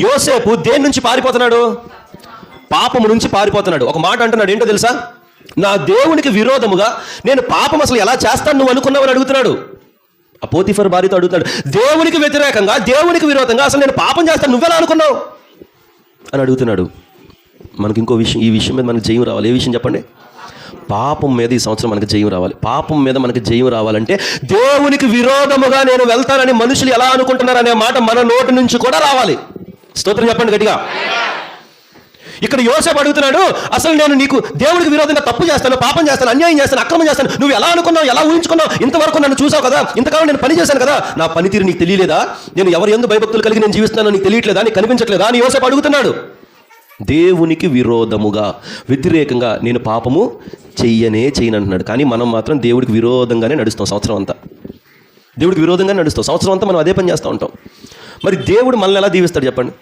యోసేపు దేని నుంచి పారిపోతున్నాడు? పాపము నుంచి పారిపోతున్నాడు. ఒక మాట అంటున్నాడు ఏంటో తెలుసా? నా దేవునికి విరోధముగా నేను పాపం అసలు ఎలా చేస్తాను నువ్వు అనుకున్నావని అడుగుతున్నాడు. ఆ పోతిఫర్ భార్యతో అడుగుతాడు దేవునికి వ్యతిరేకంగా దేవునికి విరోధంగా అసలు నేను పాపం చేస్తాను నువ్వెలా అనుకున్నావు? అని అడుగుతున్నాడు. మనకి ఇంకో విషయం ఈ విషయం మీద మనకి జయం రావాలి. ఏ విషయం చెప్పండి? పాపం మీద ఈ సంవత్సరం మనకి జయం రావాలి. పాపం మీద మనకి జయం రావాలంటే దేవునికి విరోధముగా నేను వెళ్తానని మనుషులు ఎలా అనుకుంటున్నారు అనే మాట మన నోటి నుంచి కూడా రావాలి. స్తోత్రం చెప్పండి గట్టిగా. ఇక్కడ యోసేపు అడుగుతున్నాడు అసలు నేను నీకు దేవుడికి విరోధంగా తప్పు చేస్తాను పాపం చేస్తాను అన్యాయం చేస్తాను అక్రమం చేస్తాను నువ్వు ఎలా అనుకున్నావు ఎలా ఊహించుకున్నావు ఇంతవరకు నన్ను చూసావు కదా ఇంతకాలం నేను పని చేశాను కదా నా పనితీరు నీకు తెలియలేదా? నేను ఎవరు ఎందు భయభక్తులు కలిగి నేను జీవిస్తున్నాను నీకు తెలియట్లేదా నీకు కనిపించట్లేదా? అని యోసేపు అడుగుతున్నాడు. దేవునికి విరోధముగా వ్యతిరేకంగా నేను పాపము చెయ్యనే చేయను అంటున్నాడు. కానీ మనం మాత్రం దేవుడికి విరోధంగానే నడుస్తాం సంవత్సరం అంతా. దేవుడికి విరోధంగానే నడుస్తాం. సంవత్సరం అంతా మనం అదే పని చేస్తూ ఉంటాం. మరి దేవుడు మనల్ని ఎలా దీవిస్తాడు చెప్పండి?